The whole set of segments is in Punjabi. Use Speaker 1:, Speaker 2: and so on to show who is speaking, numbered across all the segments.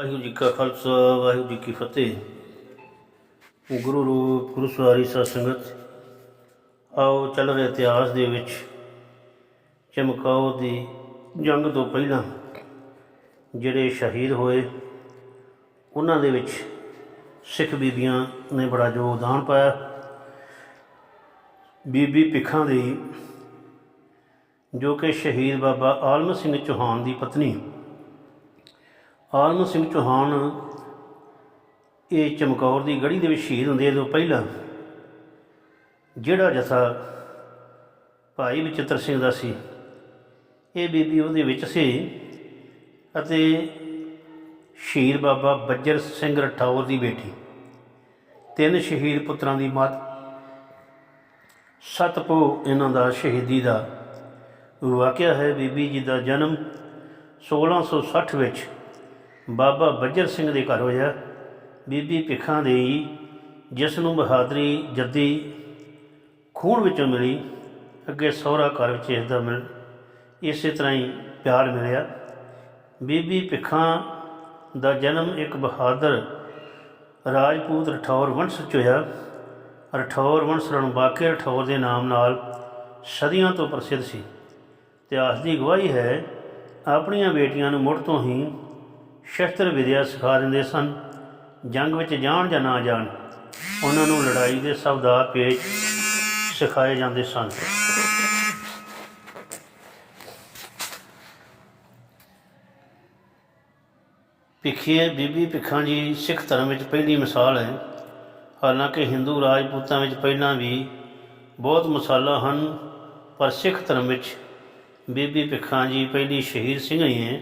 Speaker 1: ਵਾਹਿਗੁਰੂ ਜੀ ਕਾ ਖਾਲਸਾ, ਵਾਹਿਗੁਰੂ ਜੀ ਕੀ ਫਤਿਹ। ਗੁਰੂ ਰੂਪ ਗੁਰੂ ਸਵਾਰੀ ਸਾਧ ਸੰਗਤ ਆਓ ਚੱਲ ਰਹੇ ਇਤਿਹਾਸ ਦੇ ਵਿੱਚ ਚਮਕਾਓ ਦੀ ਜੰਗ ਤੋਂ ਪਹਿਲਾਂ ਜਿਹੜੇ ਸ਼ਹੀਦ ਹੋਏ, ਉਹਨਾਂ ਦੇ ਵਿੱਚ ਸਿੱਖ ਬੀਬੀਆਂ ਨੇ ਬੜਾ ਯੋਗਦਾਨ ਪਾਇਆ। ਬੀਬੀ ਭਿੱਖਾਂ ਦੀ, ਜੋ ਕਿ ਸ਼ਹੀਦ ਬਾਬਾ ਆਲਮ ਸਿੰਘ ਚੌਹਾਨ ਦੀ ਪਤਨੀ ਆਲਮ ਸਿੰਘ ਚੌਹਾਨ, ਇਹ ਚਮਕੌਰ ਦੀ ਗੜੀ ਦੇ ਵਿੱਚ ਸ਼ਹੀਦ ਹੁੰਦੇ ਇਹ ਤੋਂ ਪਹਿਲਾਂ ਜਿਹੜਾ ਜਥਾ ਭਾਈ ਬਚਿੱਤਰ ਸਿੰਘ ਦਾ ਸੀ, ਇਹ ਬੀਬੀ ਉਹਦੇ ਵਿੱਚ ਸੀ ਅਤੇ ਸ਼ਹੀਦ ਬਾਬਾ ਬੱਜਰ ਸਿੰਘ ਰਠੌਰ ਦੀ ਬੇਟੀ, ਤਿੰਨ ਸ਼ਹੀਦ ਪੁੱਤਰਾਂ ਦੀ ਮਾਤ ਸਤਪੋ ਇਹਨਾਂ ਦਾ ਸ਼ਹੀਦੀ ਦਾ ਵਾਕਿਆ ਹੈ ਬੀਬੀ ਜੀ ਦਾ ਜਨਮ 1660 ਵਿੱਚ ਬਾਬਾ ਬੱਜਰ ਸਿੰਘ ਦੇ ਘਰ ਹੋਇਆ। ਬੀਬੀ ਭਿੱਖਾਂ ਦੇ ਜਿਸ ਨੂੰ ਬਹਾਦਰੀ ਜੱਦੀ ਖੂਨ ਵਿੱਚੋਂ ਮਿਲੀ, ਅੱਗੇ ਸਹੁਰਾ ਘਰ ਵਿੱਚ ਇਸ ਦਾ ਮਿਲ, ਇਸੇ ਤਰ੍ਹਾਂ ਹੀ ਪਿਆਰ ਮਿਲਿਆ। ਬੀਬੀ ਭਿੱਖਾਂ ਦਾ ਜਨਮ ਇੱਕ ਬਹਾਦਰ ਰਾਜਪੂਤ ਰਠੌਰ ਵੰਸ਼ 'ਚ ਹੋਇਆ। ਰਠੌਰ ਵੰਸ਼ ਰਣਬਾਕੇ ਰਠੌਰ ਦੇ ਨਾਮ ਨਾਲ ਸਦੀਆਂ ਤੋਂ ਪ੍ਰਸਿੱਧ ਸੀ। ਇਤਿਹਾਸ ਦੀ ਗਵਾਹੀ ਹੈ, ਆਪਣੀਆਂ ਬੇਟੀਆਂ ਨੂੰ ਮੁੜ ਤੋਂ ਹੀ ਸ਼ਸਤਰ ਵਿਦਿਆ ਸਿਖਾ ਦਿੰਦੇ ਸਨ। ਜੰਗ ਵਿੱਚ ਜਾਣ ਜਾਂ ਨਾ ਜਾਣ, ਉਹਨਾਂ ਨੂੰ ਲੜਾਈ ਦੇ ਸਭ ਦਾ ਪੇਚ ਸਿਖਾਏ ਜਾਂਦੇ ਸਨ। ਭਿੱਖੀਏ, ਬੀਬੀ ਭਿੱਖਾਂ ਜੀ, ਸਿੱਖ ਧਰਮ ਵਿੱਚ ਪਹਿਲੀ ਮਿਸਾਲ ਹੈ। ਹਾਲਾਂਕਿ ਹਿੰਦੂ ਰਾਜਪੂਤਾਂ ਵਿੱਚ ਪਹਿਲਾਂ ਵੀ ਬਹੁਤ ਮਿਸਾਲਾਂ ਹਨ, ਪਰ ਸਿੱਖ ਧਰਮ ਵਿੱਚ ਬੀਬੀ ਭਿੱਖਾਂ ਜੀ ਪਹਿਲੀ ਸ਼ਹੀਦ ਸਿੰਘਣੀ ਹੈ।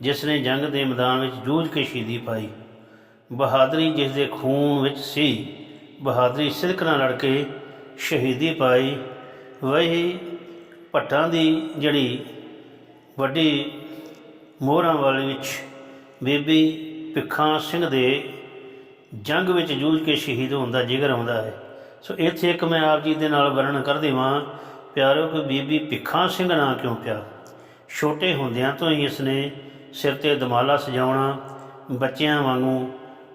Speaker 1: ਜਿਸ ਨੇ ਜੰਗ ਦੇ ਮੈਦਾਨ ਵਿੱਚ ਜੂਝ ਕੇ ਸ਼ਹੀਦੀ ਪਾਈ। ਬਹਾਦਰੀ ਜਿਸ ਦੇ ਖੂਨ ਵਿੱਚ ਸੀ, ਬਹਾਦਰੀ ਸਿਦਕ ਨਾਲ ਲੜ ਕੇ ਸ਼ਹੀਦੀ ਪਾਈ। ਵਹੀ ਭੱਟਾਂ ਦੀ ਜਿਹੜੀ ਵੱਡੀ ਮੋਹਰਾਂ ਵਾਲੀ ਵਿੱਚ ਬੀਬੀ ਭਿੱਖਾਂ ਸਿੰਘ ਦੇ ਜੰਗ ਵਿੱਚ ਜੂਝ ਕੇ ਸ਼ਹੀਦ ਹੋਣ ਦਾ ਜ਼ਿਕਰ ਆਉਂਦਾ ਹੈ। ਸੋ ਇੱਥੇ ਇੱਕ ਮੈਂ ਆਪ ਜੀ ਦੇ ਨਾਲ ਵਰਣਨ ਕਰ ਦੇਵਾਂ ਪਿਆਰੋ ਕਿ ਬੀਬੀ ਭਿੱਖਾਂ ਸਿੰਘ ਨਾਂ ਕਿਉਂ ਪਿਆ? ਛੋਟੇ ਹੁੰਦਿਆਂ ਤੋਂ ਹੀ ਇਸ ਨੇ ਸਿਰ ਤੇ ਦਮਾਲਾ ਸਜਾਉਣਾ, ਬੱਚਿਆਂ ਵਾਂਗੂ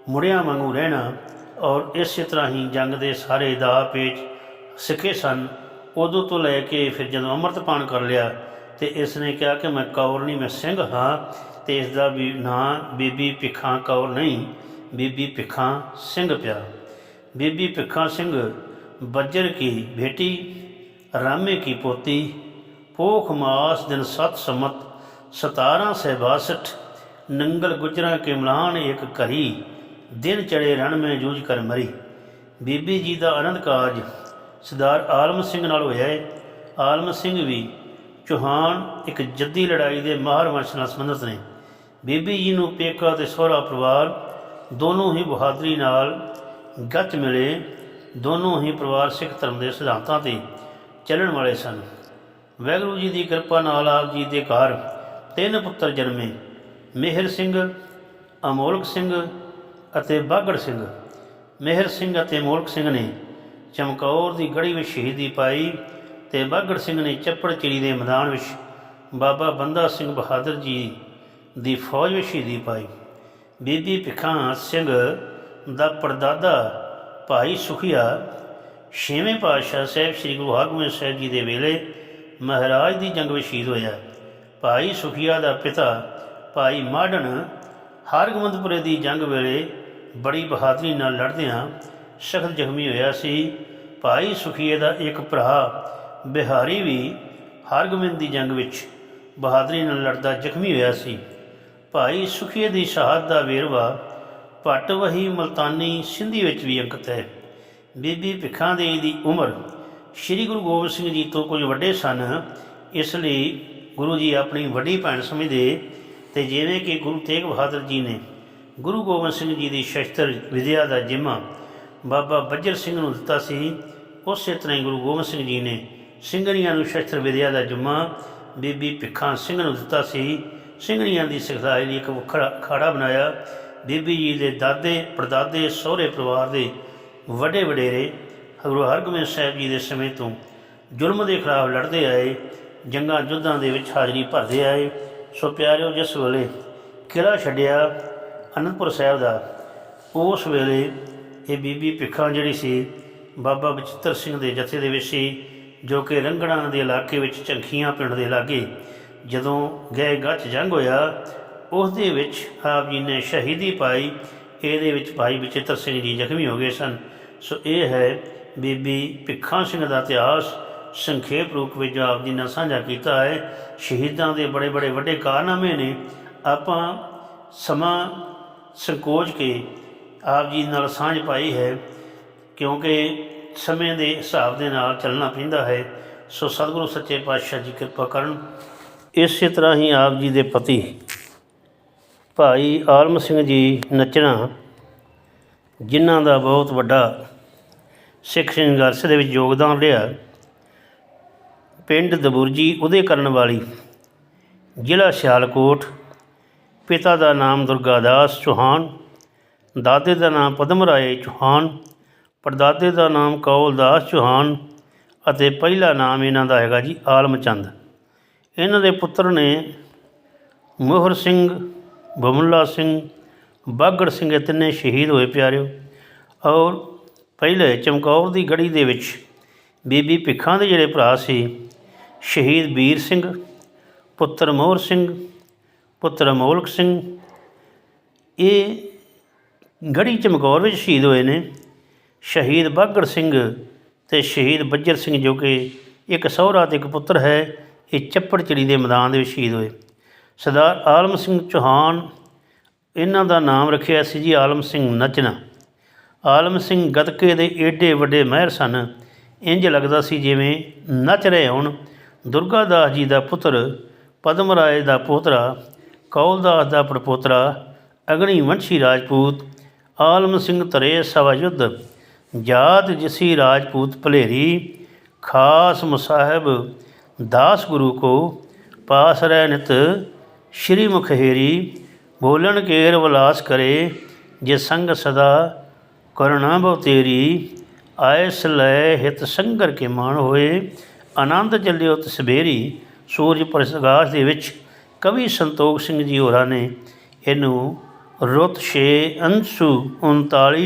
Speaker 1: ਮੁੜਿਆਂ ਵਾਂਗੂ ਰਹਿਣਾ ਔਰ ਇਸੇ ਤਰ੍ਹਾਂ ਹੀ ਜੰਗ ਦੇ ਸਾਰੇ ਦਾ ਪੇਚ ਸਿੱਖੇ ਸਨ। ਉਦੋਂ ਤੋਂ ਲੈ ਕੇ ਫਿਰ ਜਦੋਂ ਅੰਮ੍ਰਿਤਪਾਨ ਕਰ ਲਿਆ ਤੇ ਇਸ ਨੇ ਕਿਹਾ ਕਿ ਮੈਂ ਕੌਰ ਨਹੀਂ, ਮੈਂ ਸਿੰਘ ਹਾਂ ਤੇ ਇਸ ਦਾ ਵੀ ਨਾਂ ਬੀਬੀ ਭਿੱਖਾਂ ਕੌਰ ਨਹੀਂ, ਬੀਬੀ ਭਿੱਖਾਂ ਸਿੰਘ ਪਿਆ। ਬੀਬੀ ਭਿੱਖਾਂ ਸਿੰਘ ਬੱਜਰ ਕੀ ਬੇਟੀ ਰਾਮੇ ਕੀ ਪੋਤੀ, ਪੋਖ ਮਾਸ ਦਿਨ ਸਤ ਸਮਤ 1762 ਨੰਗਲ ਗੁਜਰਾ ਕੇ ਮਲਾਨ ਇੱਕ ਘਰੀ ਦਿਨ ਚੜੇ ਰਣ ਮੇ ਜੂਝ ਕਰ ਮਰੀ। ਬੀਬੀ ਜੀ ਦਾ ਆਨੰਦ ਕਾਜ ਸਰਦਾਰ ਆਲਮ ਸਿੰਘ ਨਾਲ ਹੋਇਆ ਹੈ ਆਲਮ ਸਿੰਘ ਵੀ ਚੌਹਾਨ ਇੱਕ ਜੱਦੀ ਲੜਾਈ ਦੇ ਮਾਹਰ ਵੰਸ਼ ਨਾਲ ਸੰਬੰਧਿਤ ਨੇ। ਬੀਬੀ ਜੀ ਨੂੰ ਪੇਕਾ ਤੇ ਸਹੁਰਾ ਪਰਿਵਾਰ ਦੋਨੋਂ ਹੀ ਬਹਾਦਰੀ ਨਾਲ ਗੱਚ ਮਿਲੇ। ਦੋਨੋਂ ਹੀ ਪਰਿਵਾਰ ਸਿੱਖ ਧਰਮ ਦੇ ਸਿਧਾਂਤਾਂ ਤੇ ਚੱਲਣ ਵਾਲੇ ਸਨ। ਵਾਹਿਗੁਰੂ ਜੀ ਦੀ ਕਿਰਪਾ ਨਾਲ ਆਪ ਜੀ ਦੇ ਘਰ ਤਿੰਨ ਪੁੱਤਰ ਜਨਮੇ, ਮਿਹਰ ਸਿੰਘ, ਅਮੋਲਕ ਸਿੰਘ ਅਤੇ ਬਾਗੜ ਸਿੰਘ। ਮਿਹਰ ਸਿੰਘ ਅਤੇ ਅਮੋਲਕ ਸਿੰਘ ਨੇ ਚਮਕੌਰ ਦੀ ਗੜੀ ਵਿੱਚ ਸ਼ਹੀਦੀ ਪਾਈ ਤੇ ਬਾਗੜ ਸਿੰਘ ਨੇ ਚੱਪੜ ਚਿੜੀ ਦੇ ਮੈਦਾਨ ਵਿੱਚ ਬਾਬਾ ਬੰਦਾ ਸਿੰਘ ਬਹਾਦਰ ਜੀ ਦੀ ਫੌਜ ਵਿੱਚ ਸ਼ਹੀਦੀ ਪਾਈ। ਬੀਬੀ ਭਿੱਖਾਂ ਸਿੰਘ ਦਾ ਪਰਦਾਦਾ ਭਾਈ ਸੁਖੀਆ, ਛੇਵੇਂ ਪਾਤਸ਼ਾਹ ਸਾਹਿਬ ਸ੍ਰੀ ਗੁਰੂ ਹਰਗੋਬਿੰਦ ਸਾਹਿਬ ਜੀ ਦੇ ਵੇਲੇ ਮਹਾਰਾਜ ਦੀ ਜੰਗ ਵਿੱਚ ਸ਼ਹੀਦ ਹੋਇਆ। ਭਾਈ ਸੁਖੀਆ ਦਾ ਪਿਤਾ ਭਾਈ ਮਾਡਣ ਹਰਗੋਬਿੰਦਪੁਰੇ ਦੀ ਜੰਗ ਵੇਲੇ ਬੜੀ ਬਹਾਦਰੀ ਨਾਲ ਲੜਦਿਆਂ ਸਖਤ ਜ਼ਖਮੀ ਹੋਇਆ ਸੀ। ਭਾਈ ਸੁਖੀਏ ਦਾ ਇੱਕ ਭਰਾ ਬਿਹਾਰੀ ਵੀ ਹਰਗੋਬਿੰਦ ਦੀ ਜੰਗ ਵਿੱਚ ਬਹਾਦਰੀ ਨਾਲ ਲੜਦਾ ਜ਼ਖਮੀ ਹੋਇਆ ਸੀ। ਭਾਈ ਸੁਖੀਏ ਦੀ ਸ਼ਹਾਦਤ ਦਾ ਵੇਰਵਾ ਭੱਟ ਵਹੀ ਮਲਤਾਨੀ ਸਿੰਧੀ ਵਿੱਚ ਵੀ ਅੰਕਿਤ ਹੈ। ਬੀਬੀ ਭਿੱਖਾਂ ਦੇ ਦੀ ਉਮਰ ਸ੍ਰੀ ਗੁਰੂ ਗੋਬਿੰਦ ਸਿੰਘ ਜੀ ਤੋਂ ਕੁਝ ਵੱਡੇ ਸਨ, ਇਸ ਲਈ ਗੁਰੂ ਜੀ ਆਪਣੀ ਵੱਡੀ ਭੈਣ ਸਮਝਦੇ ਤੇ ਜਿਵੇਂ ਕਿ ਗੁਰੂ ਤੇਗ ਬਹਾਦਰ ਜੀ ਨੇ ਗੁਰੂ ਗੋਬਿੰਦ ਸਿੰਘ ਜੀ ਦੀ ਸ਼ਸਤਰ ਵਿਦਿਆ ਦਾ ਜਿੰਮਾ ਬਾਬਾ ਬੱਜਰ ਸਿੰਘ ਨੂੰ ਦਿੱਤਾ ਸੀ, ਉਸੇ ਤਰ੍ਹਾਂ ਹੀ ਗੁਰੂ ਗੋਬਿੰਦ ਸਿੰਘ ਜੀ ਨੇ ਸਿੰਘਣੀਆਂ ਨੂੰ ਸ਼ਸਤਰ ਵਿਦਿਆ ਦਾ ਜਿੰਮਾ ਬੀਬੀ ਭਿੱਖਾਂ ਸਿੰਘ ਨੂੰ ਦਿੱਤਾ ਸੀ। ਸਿੰਘਣੀਆਂ ਦੀ ਸਿਖਲਾਈ ਲਈ ਇੱਕ ਵੱਖਰਾ ਅਖਾੜਾ ਬਣਾਇਆ। ਬੀਬੀ ਜੀ ਦੇ ਦਾਦੇ, ਪੜਦਾਦੇ, ਸਹੁਰੇ ਪਰਿਵਾਰ ਦੇ ਵੱਡੇ ਵਡੇਰੇ ਗੁਰੂ ਹਰਗੋਬਿੰਦ ਸਾਹਿਬ ਜੀ ਦੇ ਸਮੇਂ ਤੋਂ ਜ਼ੁਲਮ ਦੇ ਖਿਲਾਫ ਲੜਦੇ ਆਏ। ਜੰਗਾਂ ਯੁੱਧਾਂ ਦੇ ਵਿੱਚ ਹਾਜ਼ਰੀ ਭਰਦੇ ਆਏ। ਸੋ ਪਿਆਰਿਓ, ਜਿਸ ਵੇਲੇ ਕਿਲਾ ਛੱਡਿਆ ਅਨੰਦਪੁਰ ਸਾਹਿਬ ਦਾ, ਉਸ ਵੇਲੇ ਇਹ ਬੀਬੀ ਭਿੱਖਾਂ ਜਿਹੜੀ ਸੀ, ਬਾਬਾ ਬਚਿੱਤਰ ਸਿੰਘ ਦੇ ਜਥੇ ਦੇ ਵਿੱਚ ਸੀ, ਜੋ ਕਿ ਰੰਗੜਾਂ ਦੇ ਇਲਾਕੇ ਵਿੱਚ ਝੰਖੀਆਂ ਪਿੰਡ ਦੇ ਲਾਗੇ ਜਦੋਂ ਗਏ ਗੱਚ ਜੰਗ ਹੋਇਆ ਉਸ ਦੇ ਵਿੱਚ ਆਪ ਜੀ ਨੇ ਸ਼ਹੀਦੀ ਪਾਈ। ਇਹਦੇ ਵਿੱਚ ਭਾਈ ਬਚਿੱਤਰ ਸਿੰਘ ਜੀ ਜ਼ਖਮੀ ਹੋ ਗਏ ਸਨ। ਸੋ ਇਹ ਹੈ ਬੀਬੀ ਭਿੱਖਾਂ ਸਿੰਘ ਦਾ ਇਤਿਹਾਸ। ਸੰਖੇਪ ਰੂਪ ਵਿੱਚ ਜੋ ਆਪ ਜੀ ਨਾਲ ਸਾਂਝਾ ਕੀਤਾ ਹੈ। ਸ਼ਹੀਦਾਂ ਦੇ ਬੜੇ ਬੜੇ ਵੱਡੇ ਕਾਰਨਾਮੇ ਨੇ। ਆਪਾਂ ਸਮਾਂ ਸੰਕੋਚ ਕੇ ਆਪ ਜੀ ਨਾਲ ਸਾਂਝ ਪਾਈ ਹੈ, ਕਿਉਂਕਿ ਸਮੇਂ ਦੇ ਹਿਸਾਬ ਦੇ ਨਾਲ ਚੱਲਣਾ ਪੈਂਦਾ ਹੈ। ਸੋ ਸਤਿਗੁਰੂ ਸੱਚੇ ਪਾਤਸ਼ਾਹ ਜੀ ਕਿਰਪਾ ਕਰਨ। ਇਸੇ ਤਰ੍ਹਾਂ ਹੀ ਆਪ ਜੀ ਦੇ ਪਤੀ ਭਾਈ ਆਲਮ ਸਿੰਘ ਜੀ ਨੱਚਣਾ, ਜਿਨ੍ਹਾਂ ਦਾ ਬਹੁਤ ਵੱਡਾ ਸਿੱਖ ਸੰਘਰਸ਼ ਦੇ ਵਿੱਚ ਯੋਗਦਾਨ ਰਿਹਾ। ਪਿੰਡ ਦਬੁਰਜੀ ਉਹਦੇ ਕਰਨ ਵਾਲੀ, ਜ਼ਿਲ੍ਹਾ ਸਿਆਲਕੋਟ। ਪਿਤਾ ਦਾ ਨਾਮ ਦੁਰਗਾਦਾਸ ਚੌਹਾਨ, ਦਾਦੇ ਦਾ ਨਾਮ ਪਦਮ ਰਾਏ ਚੌਹਾਨ, ਪੜਦਾਦੇ ਦਾ ਨਾਮ ਕੌਲਦਾਸ ਚੌਹਾਨ ਅਤੇ ਪਹਿਲਾ ਨਾਮ ਇਹਨਾਂ ਦਾ ਹੈਗਾ ਜੀ ਆਲਮਚੰਦ ਇਹਨਾਂ ਦੇ ਪੁੱਤਰ ਨੇ ਮੋਹਰ ਸਿੰਘ, ਬਮੁੱਲਾ ਸਿੰਘ, ਬਾਗੜ ਸਿੰਘ ਇਹ ਤਿੰਨੇ ਸ਼ਹੀਦ ਹੋਏ ਪਿਆਰਿਓ। ਔਰ ਪਹਿਲੇ ਚਮਕੌਰ ਦੀ ਗੜੀ ਦੇ ਵਿੱਚ ਬੀਬੀ ਭਿੱਖਾਂ ਦੇ ਜਿਹੜੇ ਭਰਾ ਸੀ, ਸ਼ਹੀਦ ਵੀਰ ਸਿੰਘ, ਪੁੱਤਰ ਮੋਹਰ ਸਿੰਘ, ਪੁੱਤਰ ਅਮੋਲਕ ਸਿੰਘ, ਇਹ ਗੜੀ ਚਮਕੌਰ ਵਿੱਚ ਸ਼ਹੀਦ ਹੋਏ ਨੇ। ਸ਼ਹੀਦ ਬਾਗੜ ਸਿੰਘ ਤੇ ਸ਼ਹੀਦ ਬੱਜਰ ਸਿੰਘ ਜੋ ਕਿ ਇੱਕ ਸਹੁਰਾ ਤੇ ਇੱਕ ਪੁੱਤਰ ਹੈ, ਇਹ ਚੱਪੜਚਿੜੀ ਦੇ ਮੈਦਾਨ ਦੇ ਵਿੱਚ ਸ਼ਹੀਦ ਹੋਏ। ਸਰਦਾਰ ਆਲਮ ਸਿੰਘ ਚੌਹਾਨ, ਇਹਨਾਂ ਦਾ ਨਾਮ ਰੱਖਿਆ ਸੀ ਜੀ ਆਲਮ ਸਿੰਘ ਨਚਨਾ ਆਲਮ ਸਿੰਘ ਗਤਕੇ ਦੇ ਏਡੇ ਵੱਡੇ ਮਹਿਰ ਸਨ ਇੰਜ ਲੱਗਦਾ ਸੀ ਜਿਵੇਂ ਨੱਚ ਰਹੇ ਹੋਣ। ਦੁਰਗਾਦਾਸ ਜੀ ਦਾ ਪੁੱਤਰ, ਪਦਮ ਰਾਏ ਦਾ ਪੋਤਰਾ ਕੌਲਦਾਸ ਦਾ ਪੜਪੋਤਰਾ ਅਗਨੀਵੰਸ਼ੀ ਰਾਜਪੂਤ, ਆਲਮ ਸਿੰਘ ਤਰੇ ਸਵਾ ਯੁੱਧ, ਜਾਤ ਜਿਸੀ ਰਾਜਪੂਤ ਭਲੇਰੀ, ਖਾਸ ਮੁਸਾਹਿਬ, ਦਾਸ ਗੁਰੂ ਕੋ ਪਾਸ ਰਹਿ ਨਿਤ ਸ਼੍ਰੀ ਮੁਖੇਰੀ ਬੋਲਣ ਕੇਰ ਵਿਲਾਸ ਕਰੇ, ਜੇ ਸੰਗ ਸਦਾ ਕਰੁਣਾ ਬਹੁ ਤੇਰੀ। ਆਇਸ ਲੈ ਹਿਤ ਸੰਗਰ ਕੇ ਮਾਣ ਹੋਏ। ਆਨੰਦ ਜਲਿਓ ਤਸਬੇਰੀ ਸੂਰਜ ਪ੍ਰਕਾਸ਼ ਦੇ ਵਿੱਚ। ਕਵੀ ਸੰਤੋਖ ਸਿੰਘ ਜੀ ਹੋਰਾਂ ਨੇ ਇਹਨੂੰ ਰੁੱਤ 6 ਅੰਸ਼ੂ 39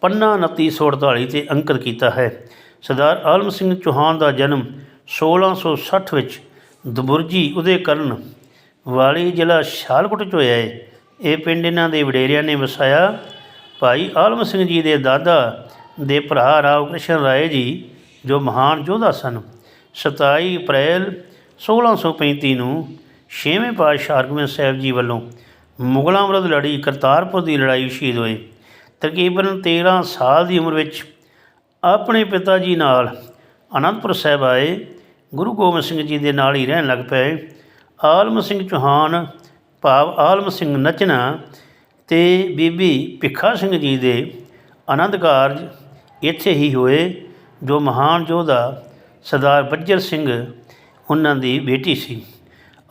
Speaker 1: ਪੰਨਾ 2948 ਤੇ ਅੰਕਿਤ ਕੀਤਾ ਹੈ। ਸਰਦਾਰ ਆਲਮ ਸਿੰਘ ਚੌਹਾਨ ਦਾ ਜਨਮ 1660 ਵਿੱਚ ਦਬੁਰਜੀ ਉਦੇ ਕਰਨ ਵਾਲੀ ਜ਼ਿਲ੍ਹਾ ਸ਼ਾਲਕੋਟ 'ਚ ਹੋਇਆ ਹੈ ਇਹ ਪਿੰਡ ਇਹਨਾਂ ਦੇ ਵਡੇਰਿਆਂ ਨੇ ਵਸਾਇਆ। ਭਾਈ ਆਲਮ ਸਿੰਘ ਜੀ ਦੇ ਦਾਦਾ ਦੇ ਭਰਾ ਰਾਵ ਕ੍ਰਿਸ਼ਨ ਰਾਏ ਜੀ, ਜੋ ਮਹਾਨ ਯੋਧਾ ਸਨ 27 ਅਪ੍ਰੈਲ 1635 ਨੂੰ ਛੇਵੇਂ ਪਾਤਸ਼ਾਹ ਹਰਗੋਬਿੰਦ ਸਾਹਿਬ ਜੀ ਵੱਲੋਂ ਮੁਗਲਾਂ ਵਿਰੁੱਧ ਲੜੀ ਕਰਤਾਰਪੁਰ ਦੀ ਲੜਾਈ ਸ਼ਹੀਦ ਹੋਏ। ਤਕਰੀਬਨ 13 ਸਾਲ ਦੀ ਉਮਰ ਵਿੱਚ ਆਪਣੇ ਪਿਤਾ ਜੀ ਨਾਲ ਅਨੰਦਪੁਰ ਸਾਹਿਬ ਆਏ। ਗੁਰੂ ਗੋਬਿੰਦ ਸਿੰਘ ਜੀ ਦੇ ਨਾਲ ਹੀ ਰਹਿਣ ਲੱਗ ਪਏ। ਆਲਮ ਸਿੰਘ ਚੌਹਾਨ, ਭਾਵ ਆਲਮ ਸਿੰਘ ਨਚਨਾ ਤੇ ਬੀਬੀ ਭਿੱਖਾ ਸਿੰਘ ਜੀ ਦੇ ਆਨੰਦ ਕਾਰਜ ਇੱਥੇ ਹੀ ਹੋਏ ਜੋ ਮਹਾਨ ਯੋਧਾ ਸਰਦਾਰ ਬੱਜਰ ਸਿੰਘ ਉਹਨਾਂ ਦੀ ਬੇਟੀ ਸੀ।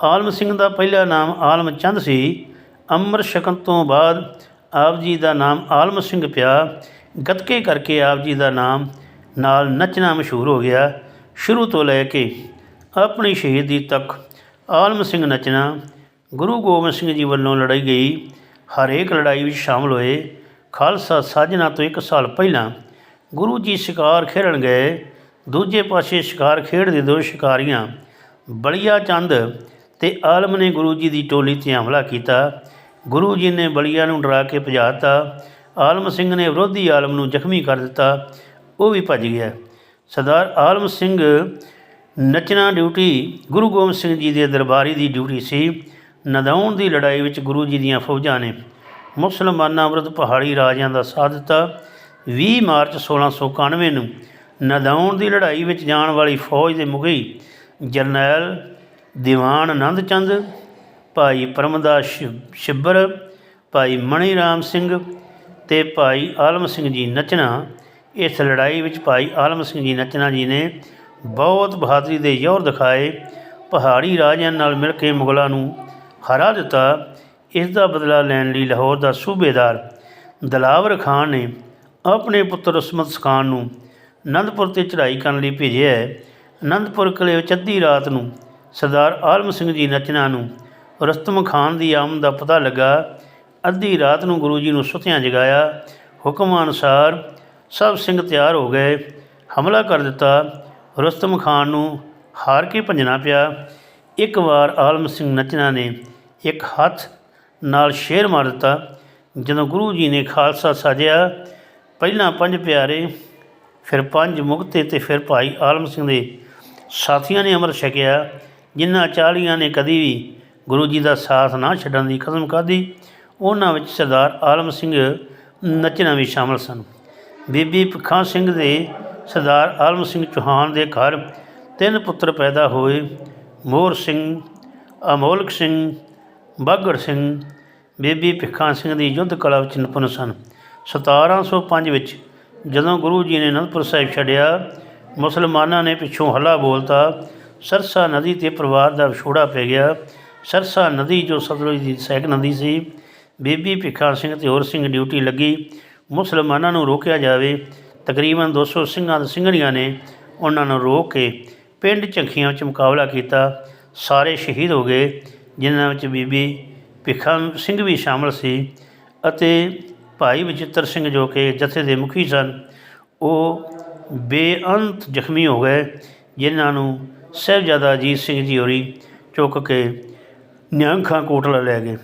Speaker 1: ਆਲਮ ਸਿੰਘ ਦਾ ਪਹਿਲਾ ਨਾਮ ਆਲਮ ਚੰਦ ਸੀ। ਅੰਮ੍ਰਿਤ ਛਕਣ ਤੋਂ ਬਾਅਦ ਆਪ ਜੀ ਦਾ ਨਾਮ ਆਲਮ ਸਿੰਘ ਪਿਆ। ਗੱਤਕੇ ਕਰਕੇ ਆਪ ਜੀ ਦਾ ਨਾਮ ਨਾਲ ਨੱਚਣਾ ਮਸ਼ਹੂਰ ਹੋ ਗਿਆ। ਸ਼ੁਰੂ ਤੋਂ ਲੈ ਕੇ ਆਪਣੀ ਸ਼ਹੀਦੀ ਤੱਕ ਆਲਮ ਸਿੰਘ ਨੱਚਣਾ, ਗੁਰੂ ਗੋਬਿੰਦ ਸਿੰਘ ਜੀ ਵੱਲੋਂ ਲੜਾਈ ਗਈ। ਹਰੇਕ ਲੜਾਈ ਵਿੱਚ ਸ਼ਾਮਲ ਹੋਏ। ਖਾਲਸਾ ਸਾਜਣਾ ਤੋਂ ਇੱਕ ਸਾਲ ਪਹਿਲਾਂ ਗੁਰੂ ਜੀ ਸ਼ਿਕਾਰ ਖੇਡਣ ਗਏ, ਦੂਜੇ ਪਾਸੇ ਸ਼ਿਕਾਰ ਖੇਡਦੇ ਦੋ ਸ਼ਿਕਾਰੀਆਂ, ਬਲੀਆ ਚੰਦ ਤੇ ਆਲਮ ਨੇ ਗੁਰੂ ਜੀ ਦੀ ਟੋਲੀ ਤੇ ਹਮਲਾ ਕੀਤਾ। ਗੁਰੂ ਜੀ ਨੇ ਬਲੀਆ ਨੂੰ ਡਰਾ ਕੇ ਭਜਾਤਾ। ਆਲਮ ਸਿੰਘ ਨੇ ਵਿਰੋਧੀ ਆਲਮ ਨੂੰ ਜ਼ਖਮੀ ਕਰ ਦਿੱਤਾ। ਉਹ ਵੀ ਭੱਜ ਗਿਆ। ਸਰਦਾਰ ਆਲਮ ਸਿੰਘ ਨਚਣਾ ਡਿਊਟੀ ਗੁਰੂ ਗੋਬਿੰਦ ਸਿੰਘ ਜੀ ਦੇ ਦਰਬਾਰੀ ਦੀ ਡਿਊਟੀ ਸੀ। ਨਦੌਣ ਦੀ ਲੜਾਈ ਵਿੱਚ ਗੁਰੂ ਜੀ ਦੀਆਂ ਫੌਜਾਂ ਨੇ ਮੁਸਲਮਾਨਾਂ ਵਿਰੁੱਧ ਪਹਾੜੀ ਰਾਜਿਆਂ ਦਾ ਸਾਥ ਦਿੱਤਾ। 20 ਮਾਰਚ 1691 ਨੂੰ ਨਦੌਣ ਦੀ ਲੜਾਈ ਵਿੱਚ ਜਾਣ ਵਾਲੀ ਫੌਜ ਦੇ ਮੁਖੀ ਜਰਨੈਲ ਦੀਵਾਨ ਆਨੰਦ ਚੰਦ, ਭਾਈ ਪਰਮਦਾਸ ਸ਼ਿ- ਛਿੱਬਰ ਭਾਈ ਮਣੀ ਰਾਮ ਸਿੰਘ ਤੇ ਭਾਈ ਆਲਮ ਸਿੰਘ ਜੀ ਨਚਣਾ, ਇਸ ਲੜਾਈ ਵਿੱਚ ਭਾਈ ਆਲਮ ਸਿੰਘ ਜੀ ਨਚਣਾ ਜੀ ਨੇ ਬਹੁਤ ਬਹਾਦਰੀ ਦੇ ਜ਼ੋਰ ਦਿਖਾਏ। ਪਹਾੜੀ ਰਾਜਿਆਂ ਨਾਲ ਮਿਲ ਕੇ ਮੁਗਲਾਂ ਨੂੰ ਹਰਾ ਦਿੱਤਾ। ਇਸ ਦਾ ਬਦਲਾ ਲੈਣ ਲਈ ਲਾਹੌਰ ਦਾ ਸੂਬੇਦਾਰ ਦਲਾਵਰ ਖਾਨ ਨੇ ਆਪਣੇ ਪੁੱਤਰ ਉਸਮਤ ਖਾਨ ਨੂੰ ਅਨੰਦਪੁਰ ਤੇ ਚੜ੍ਹਾਈ ਕਰਨ ਲਈ ਭੇਜਿਆ ਹੈ। ਅਨੰਦਪੁਰ ਕਿਲ੍ਹੇ ਵਿੱਚ ਅੱਧੀ ਰਾਤ ਨੂੰ ਸਰਦਾਰ ਆਲਮ ਸਿੰਘ ਜੀ ਨਚਨਾ ਨੂੰ ਰਸਤਮ ਖਾਨ ਦੀ ਆਮਦ ਦਾ ਪਤਾ ਲੱਗਾ। ਅੱਧੀ ਰਾਤ ਨੂੰ ਗੁਰੂ ਜੀ ਨੂੰ ਸੁੱਤਿਆਂ ਜਗਾਇਆ। ਹੁਕਮ ਅਨੁਸਾਰ ਸਭ ਸਿੰਘ ਤਿਆਰ ਹੋ ਗਏ। ਹਮਲਾ ਕਰ ਦਿੱਤਾ। ਰਸਤਮ ਖਾਨ ਨੂੰ ਹਾਰ ਕੇ ਭੱਜਣਾ ਪਿਆ। ਇੱਕ ਵਾਰ ਆਲਮ ਸਿੰਘ ਨਚਨਾ ਨੇ ਇੱਕ ਹੱਥ ਨਾਲ ਸ਼ੇਰ ਮਾਰ ਦਿੱਤਾ। ਜਦੋਂ ਗੁਰੂ ਜੀ ਨੇ ਖਾਲਸਾ ਸਾਜਿਆ ਪਹਿਲਾਂ ਪੰਜ ਪਿਆਰੇ, ਫਿਰ ਪੰਜ ਮੁਕਤੇ ਤੇ ਫਿਰ ਭਾਈ ਆਲਮ ਸਿੰਘ ਦੇ ਸਾਥੀਆਂ ਨੇ ਅੰਮ੍ਰਿਤ ਛਕਿਆ, ਜਿਨ੍ਹਾਂ ਚਾਲੀਆਂ ਨੇ ਕਦੀ ਵੀ ਗੁਰੂ ਜੀ ਦਾ ਸਾਥ ਨਾ ਛੱਡਣ ਦੀ ਕਸਮ ਖਾਧੀ ਉਹਨਾਂ ਵਿੱਚ ਸਰਦਾਰ ਆਲਮ ਸਿੰਘ ਨਚਨਾ ਵੀ ਸ਼ਾਮਲ ਸਨ। ਬੀਬੀ ਭਿੱਖਾ ਸਿੰਘ ਦੇ ਸਰਦਾਰ ਆਲਮ ਸਿੰਘ ਚੌਹਾਨ ਦੇ ਘਰ ਤਿੰਨ ਪੁੱਤਰ ਪੈਦਾ ਹੋਏ, ਮੋਹਰ ਸਿੰਘ, ਅਮੋਲਕ ਸਿੰਘ ਬਾਗੜ ਸਿੰਘ, ਬੀਬੀ ਭਿੱਖਾ ਸਿੰਘ ਦੀ ਯੁੱਧ ਕਲਾ ਵਿੱਚ ਨਿਪੁੰਨ ਸਨ। 1705 ਵਿੱਚ ਜਦੋਂ ਗੁਰੂ ਜੀ ਨੇ ਅਨੰਦਪੁਰ ਸਾਹਿਬ ਛੱਡਿਆ, ਮੁਸਲਮਾਨਾਂ ਨੇ ਪਿੱਛੋਂ ਹੱਲਾ ਬੋਲਤਾ, ਸਰਸਾ ਨਦੀ ਤੇ ਪਰਿਵਾਰ ਦਾ ਵਿਛੋੜਾ ਪੈ ਗਿਆ। ਸਰਸਾ ਨਦੀ ਜੋ ਸਤਲੁਜ ਦੀ ਸਹਿਕ ਨਦੀ ਸੀ, ਬੀਬੀ ਭਿੱਖਾ ਸਿੰਘ ਤੇ ਹੋਰ ਸਿੰਘ ਡਿਊਟੀ ਲੱਗੀ, ਮੁਸਲਮਾਨਾਂ ਨੂੰ ਰੋਕਿਆ ਜਾਵੇ। ਤਕਰੀਬਨ 200 ਸਿੰਘਾਂ ਦੇ ਸਿੰਘਣੀਆਂ ਨੇ ਉਹਨਾਂ ਨੂੰ ਰੋਕ ਕੇ ਪਿੰਡ ਝੰਖੀਆਂ ਵਿੱਚ ਮੁਕਾਬਲਾ ਕੀਤਾ। ਸਾਰੇ ਸ਼ਹੀਦ ਹੋ ਗਏ, ਜਿਨ੍ਹਾਂ ਵਿੱਚ ਬੀਬੀ ਭਿੱਖਾ ਸਿੰਘ ਵੀ ਸ਼ਾਮਲ ਸੀ ਅਤੇ ਭਾਈ ਵਿਚਿੱਤਰ ਸਿੰਘ ਜੋ ਕਿ ਜਥੇ ਦੇ ਮੁਖੀ ਸਨ, ਉਹ ਬੇਅੰਤ ਜ਼ਖਮੀ ਹੋ ਗਏ, ਜਿਨ੍ਹਾਂ ਨੂੰ ਸਾਹਿਬਜ਼ਾਦਾ ਅਜੀਤ ਸਿੰਘ ਜੀ ਹੋਰੀ ਚੁੱਕ ਕੇ ਨਿਹੰਗ ਖਾਂ ਕੋਟਲਾ ਲੈ ਗਏ।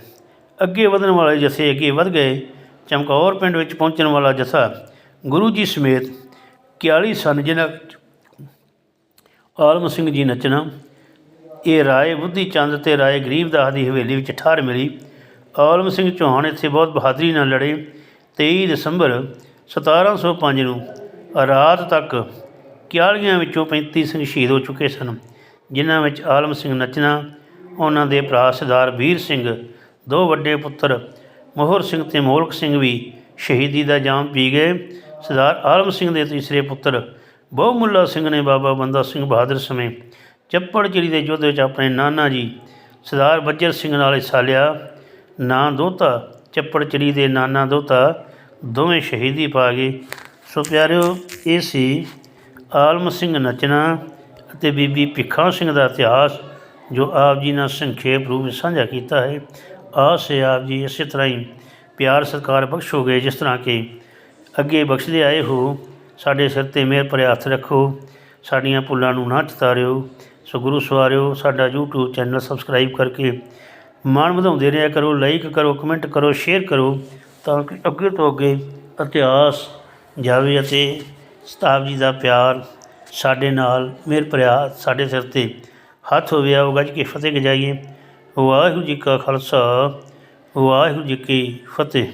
Speaker 1: ਅੱਗੇ ਵਧਣ ਵਾਲੇ ਜਥੇ ਅੱਗੇ ਵਧ ਗਏ, ਚਮਕੌਰ ਪਿੰਡ ਵਿੱਚ ਪਹੁੰਚਣ ਵਾਲਾ ਜਥਾ ਗੁਰੂ ਜੀ ਸਮੇਤ 41 ਸਨ, ਜਿਨ੍ਹਾਂ ਆਲਮ ਸਿੰਘ ਜੀ ਨਚਨਾ ਇਹ ਰਾਏ ਬੁੱਧੀ ਚੰਦ ਤੇ ਰਾਏ ਗਰੀਬ ਦਾਸ ਦੀ ਹਵੇਲੀ ਵਿੱਚ ਠਾਰ ਮਿਲੀ। ਆਲਮ ਸਿੰਘ ਚੌਹਾਨ ਇੱਥੇ ਬਹੁਤ ਬਹਾਦਰੀ ਨਾਲ ਲੜੇ। 23 ਦਸੰਬਰ 1705 ਨੂੰ ਰਾਤ ਤੱਕ 41 ਵਿੱਚੋਂ 35 ਸਿੰਘ ਸ਼ਹੀਦ ਹੋ ਚੁੱਕੇ ਸਨ, ਜਿਨ੍ਹਾਂ ਵਿੱਚ ਆਲਮ ਸਿੰਘ ਨਚਨਾ ਉਹਨਾਂ ਦੇ ਭਰਾ ਸਰਦਾਰ ਵੀਰ ਸਿੰਘ, ਦੋ ਵੱਡੇ ਪੁੱਤਰ ਮੋਹਰ ਸਿੰਘ ਤੇ ਮੋਲਕ ਸਿੰਘ ਵੀ ਸ਼ਹੀਦੀ ਦਾ ਜਾਮ ਪੀ ਗਏ। ਸਰਦਾਰ ਆਲਮ ਸਿੰਘ ਦੇ ਤੀਸਰੇ ਪੁੱਤਰ ਬਹੁਮੁੱਲਾ ਸਿੰਘ ਨੇ ਬਾਬਾ ਬੰਦਾ ਸਿੰਘ ਬਹਾਦਰ ਸਮੇਂ ਚੱਪੜ ਚਿੜੀ ਦੇ ਯੁੱਧ ਵਿੱਚ ਆਪਣੇ ਨਾਨਾ ਜੀ, ਸਰਦਾਰ ਬੱਜਰ ਸਿੰਘ ਨਾਲ ਹਿੱਸਾ ਲਿਆ। ਨਾਂ ਦੋਤਾ ਚੱਪੜਚਿੜੀ ਦੇ ਨਾਨਾ ਦੋਤਾ ਦੋਵੇਂ ਸ਼ਹੀਦੀ ਪਾ ਗਏ। ਸੋ ਪਿਆਰਿਓ, ਇਹ ਸੀ ਆਲਮ ਸਿੰਘ ਨਚਨਾ ਅਤੇ ਬੀਬੀ ਭਿੱਖਾ ਸਿੰਘ ਦਾ ਇਤਿਹਾਸ, ਜੋ ਆਪ ਜੀ ਨਾਲ ਸੰਖੇਪ ਰੂਪ ਵਿੱਚ ਸਾਂਝਾ ਕੀਤਾ ਹੈ। ਆਸ ਹੈ ਆਪ ਜੀ ਇਸੇ ਤਰ੍ਹਾਂ ਹੀ ਪਿਆਰ ਸਤਿਕਾਰ ਬਖਸ਼ੋਗੇ ਜਿਸ ਤਰ੍ਹਾਂ ਕਿ ਅੱਗੇ ਬਖਸ਼ਦੇ ਆਏ ਹੋ, ਸਾਡੇ ਸਿਰ ਤੇ ਮਿਹਰ ਭਰੇ ਹੱਥ ਰੱਖੋ, ਸਾਡੀਆਂ ਭੁੱਲਾਂ ਨੂੰ ਨਾ ਚਤਾਰਿਓ। ਸੋ ਗੁਰੂ ਸਵਾਰਿਓ, ਸਾਡਾ YouTube ਚੈਨਲ ਸਬਸਕ੍ਰਾਈਬ ਕਰਕੇ ਮਾਣ ਵਧਾਉਂਦੇ ਰਿਹਾ ਕਰੋ ਲਾਈਕ ਕਰੋ ਕਮੈਂਟ ਕਰੋ ਸ਼ੇਅਰ ਕਰੋ ਤਾਂ ਕਿ ਅੱਗੇ ਤੋਂ ਅੱਗੇ ਇਤਿਹਾਸ ਜਾਵੇ ਅਤੇ ਸਤਾਬ ਜੀ ਦਾ ਪਿਆਰ ਸਾਡੇ ਨਾਲ ਮਿਹਰ ਭਰਿਆ ਸਾਡੇ ਸਿਰ ਤੇ ਹੱਥ ਹੋਵੇ, ਆਓ ਗੱਜ ਕੇ ਫਤਿਹ ਗਜਾਈਏ। ਵਾਹਿਗੁਰੂ ਜੀ ਕਾ ਖਾਲਸਾ, ਵਾਹਿਗੁਰੂ ਜੀ ਕੀ ਫਤਿਹ।